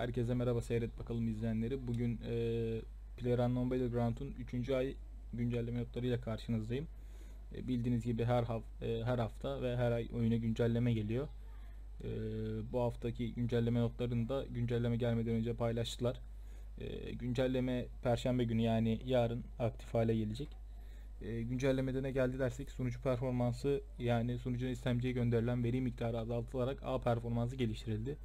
Herkese merhaba seyret bakalım izleyenleri. Bugün e, PlayerUnknown Battleground'un 3. ay güncelleme notlarıyla karşınızdayım. E, bildiğiniz gibi her haf e, her hafta ve her ay oyuna güncelleme geliyor. E, bu haftaki güncelleme notlarını da güncelleme gelmeden önce paylaştılar. E, güncelleme perşembe günü yani yarın aktif hale gelecek. E, güncellemede ne geldi dersek sunucu performansı yani sunucunun istemciye gönderilen veri miktarı azaltılarak A performansı geliştirildi.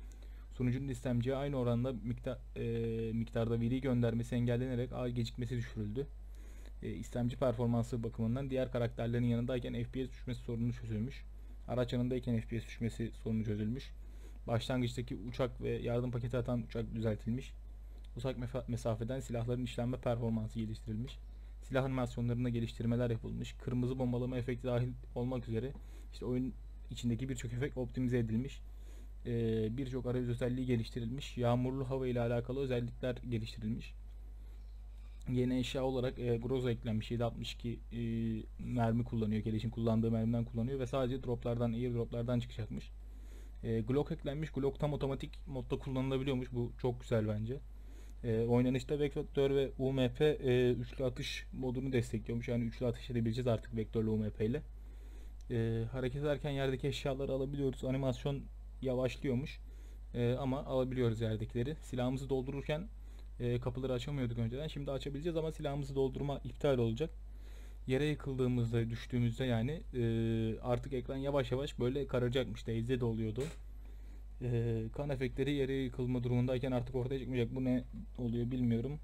Sunucunun istemciye aynı oranda miktar, e, miktarda veri göndermesi engellenerek ağ gecikmesi düşürüldü. E, istemci performansı bakımından diğer karakterlerin yanındayken FPS düşmesi sorunu çözülmüş. Araç yanındayken FPS düşmesi sorunu çözülmüş. Başlangıçtaki uçak ve yardım paketi atan uçak düzeltilmiş. Uzak mesafeden silahların işlenme performansı geliştirilmiş. Silah animasyonlarında geliştirmeler yapılmış. Kırmızı bombalama efekti dahil olmak üzere işte oyun içindeki birçok efekt optimize edilmiş e, birçok arayüz özelliği geliştirilmiş. Yağmurlu hava ile alakalı özellikler geliştirilmiş. Yeni eşya olarak e, Groza eklenmiş. 762 e, mermi kullanıyor. Gelişim kullandığı mermiden kullanıyor ve sadece droplardan, air droplardan çıkacakmış. E, Glock eklenmiş. Glock tam otomatik modda kullanılabiliyormuş. Bu çok güzel bence. E, oynanışta vektör ve UMP e, üçlü atış modunu destekliyormuş. Yani üçlü atış edebileceğiz artık vektörlü UMP ile. E, hareket ederken yerdeki eşyaları alabiliyoruz. Animasyon yavaşlıyormuş. E, ama alabiliyoruz yerdekileri. Silahımızı doldururken e, kapıları açamıyorduk önceden. Şimdi açabileceğiz ama silahımızı doldurma iptal olacak. Yere yıkıldığımızda, düştüğümüzde yani e, artık ekran yavaş yavaş böyle kararacakmış. Daisy de oluyordu. E, kan efektleri yere yıkılma durumundayken artık ortaya çıkmayacak. Bu ne oluyor bilmiyorum.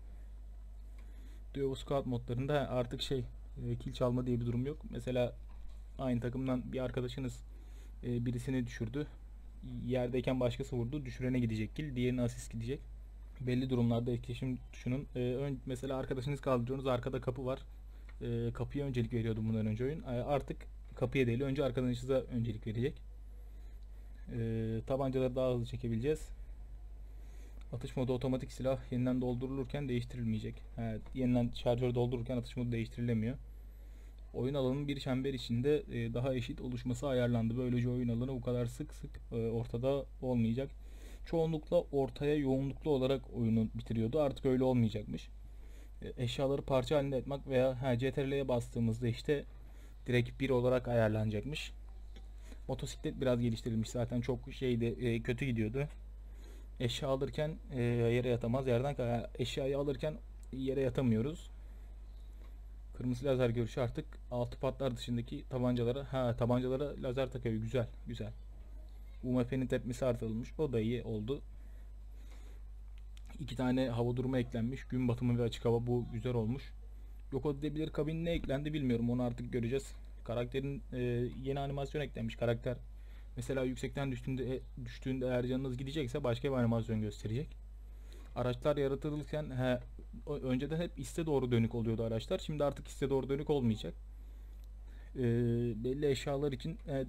Duo Squad modlarında artık şey e, kill çalma diye bir durum yok. Mesela aynı takımdan bir arkadaşınız e, birisini düşürdü yerdeyken başkası vurdu. Düşürene gidecek kill. Diğerine asist gidecek. Belli durumlarda etkileşim tuşunun e, ön, mesela arkadaşınız kaldırıyorsunuz. Arkada kapı var. E, kapıya öncelik veriyordu bundan önce oyun. E, artık kapıya değil. Önce arkadaşınıza öncelik verecek. E, tabancaları daha hızlı çekebileceğiz. Atış modu otomatik silah yeniden doldurulurken değiştirilmeyecek. Evet, yeniden şarjör doldururken atış modu değiştirilemiyor. Oyun alanının bir çember içinde e, daha eşit oluşması ayarlandı. Böylece oyun alanı bu kadar sık sık e, ortada olmayacak. Çoğunlukla ortaya yoğunluklu olarak oyunu bitiriyordu. Artık öyle olmayacakmış. E, eşyaları parça halinde etmek veya ha, CTRL'ye bastığımızda işte direkt bir olarak ayarlanacakmış. Motosiklet biraz geliştirilmiş. Zaten çok şeydi kötü gidiyordu. Eşya alırken yere yatamaz. Yerden eşyayı alırken yere yatamıyoruz. Kırmızı lazer görüşü artık altı patlar dışındaki tabancalara ha tabancalara lazer takıyor. Güzel, güzel. UMP'nin tepmesi artırılmış. O da iyi oldu. İki tane hava durumu eklenmiş. Gün batımı ve açık hava bu güzel olmuş. Yok edilebilir kabin ne eklendi bilmiyorum. Onu artık göreceğiz. Karakterin e, yeni animasyon eklenmiş. Karakter mesela yüksekten düştüğünde e, düştüğünde eğer canınız gidecekse başka bir animasyon gösterecek. Araçlar yaratılırken he, önceden hep iste doğru dönük oluyordu araçlar. Şimdi artık iste doğru dönük olmayacak. Ee, belli eşyalar için e,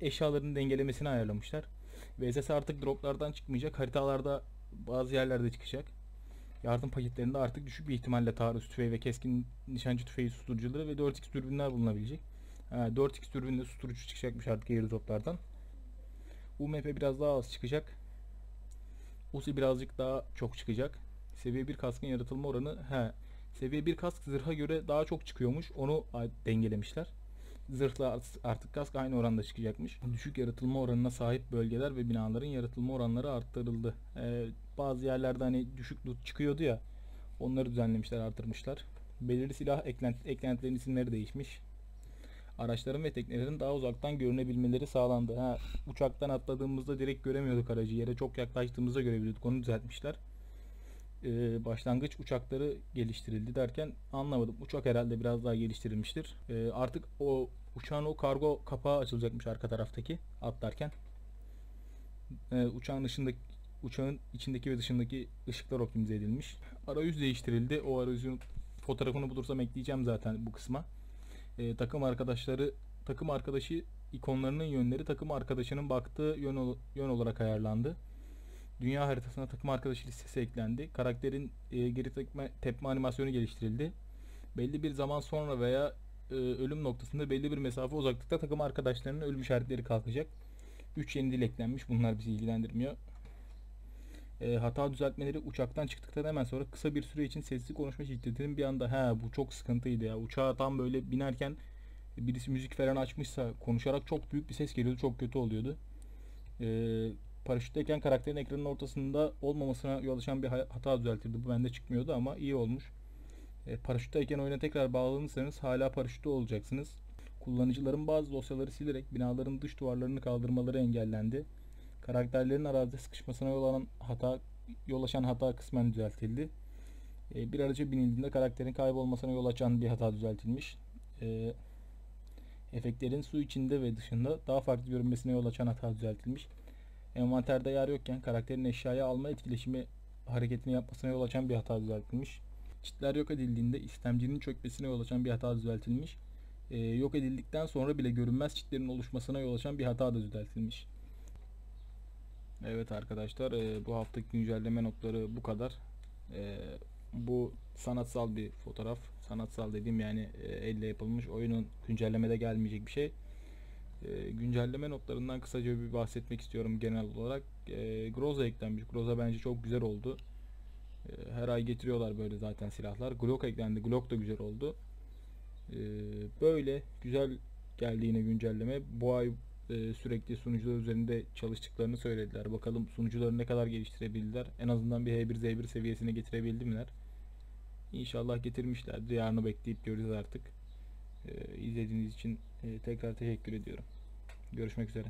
eşyaların dengelemesini ayarlamışlar. VSS artık droplardan çıkmayacak. Haritalarda bazı yerlerde çıkacak. Yardım paketlerinde artık düşük bir ihtimalle taarruz tüfeği ve keskin nişancı tüfeği susturucuları ve 4x dürbünler bulunabilecek. Ha, 4x dürbünle susturucu çıkacakmış artık airdroplardan. UMP biraz daha az çıkacak. Uzi birazcık daha çok çıkacak. Seviye 1 kaskın yaratılma oranı he. Seviye 1 kask zırha göre daha çok çıkıyormuş. Onu dengelemişler. Zırhla artık kask aynı oranda çıkacakmış. Düşük yaratılma oranına sahip bölgeler ve binaların yaratılma oranları arttırıldı. Ee, bazı yerlerde hani düşük çıkıyordu ya. Onları düzenlemişler, artırmışlar. Belirli silah eklent eklentilerin isimleri değişmiş. Araçların ve teknelerin daha uzaktan görünebilmeleri sağlandı. Ha, uçaktan atladığımızda direkt göremiyorduk aracı. Yere çok yaklaştığımızda görebiliyorduk. Onu düzeltmişler. Ee, başlangıç uçakları geliştirildi derken anlamadım. Uçak herhalde biraz daha geliştirilmiştir. Ee, artık o uçağın o kargo kapağı açılacakmış arka taraftaki atlarken. Ee, uçağın dışındaki uçağın içindeki ve dışındaki ışıklar optimize edilmiş. Arayüz değiştirildi. O arayüzün fotoğrafını bulursam ekleyeceğim zaten bu kısma e, takım arkadaşları takım arkadaşı ikonlarının yönleri takım arkadaşının baktığı yön, yön olarak ayarlandı. Dünya haritasına takım arkadaşı listesi eklendi. Karakterin e, geri tepme, tepme animasyonu geliştirildi. Belli bir zaman sonra veya e, ölüm noktasında belli bir mesafe uzaklıkta takım arkadaşlarının ölüm işaretleri kalkacak. 3 yeni dil eklenmiş. Bunlar bizi ilgilendirmiyor. E, hata düzeltmeleri uçaktan çıktıktan hemen sonra kısa bir süre için sesli konuşma şiddetinin bir anda he bu çok sıkıntıydı ya. Uçağa tam böyle binerken birisi müzik falan açmışsa konuşarak çok büyük bir ses geliyordu. Çok kötü oluyordu. E, paraşütteyken karakterin ekranın ortasında olmamasına yol açan bir ha- hata düzeltirdi. Bu bende çıkmıyordu ama iyi olmuş. E, paraşütteyken oyuna tekrar bağlanırsanız hala paraşütte olacaksınız. Kullanıcıların bazı dosyaları silerek binaların dış duvarlarını kaldırmaları engellendi. Karakterlerin arazide sıkışmasına yol alan hata yol açan hata kısmen düzeltildi. E, bir araca binildiğinde karakterin kaybolmasına yol açan bir hata düzeltilmiş. E, efektlerin su içinde ve dışında daha farklı görünmesine yol açan hata düzeltilmiş. Envanterde yer yokken karakterin eşyayı alma etkileşimi hareketini yapmasına yol açan bir hata düzeltilmiş. Çitler yok edildiğinde istemcinin çökmesine yol açan bir hata düzeltilmiş. Ee, yok edildikten sonra bile görünmez çitlerin oluşmasına yol açan bir hata da düzeltilmiş. Evet arkadaşlar e, bu haftaki güncelleme notları bu kadar. E, bu sanatsal bir fotoğraf. Sanatsal dediğim yani e, elle yapılmış oyunun güncellemede gelmeyecek bir şey. Güncelleme notlarından kısaca bir bahsetmek istiyorum genel olarak. Groza eklenmiş. Groza bence çok güzel oldu. Her ay getiriyorlar böyle zaten silahlar. Glock eklendi. Glock da güzel oldu. Böyle güzel geldi yine güncelleme. Bu ay e, sürekli sunucular üzerinde çalıştıklarını söylediler. Bakalım sunucuları ne kadar geliştirebildiler. En azından bir H1 Z1 seviyesine getirebildi miler? İnşallah getirmişlerdir. Yarını bekleyip göreceğiz artık. E, izlediğiniz için e, tekrar teşekkür ediyorum. Görüşmek üzere.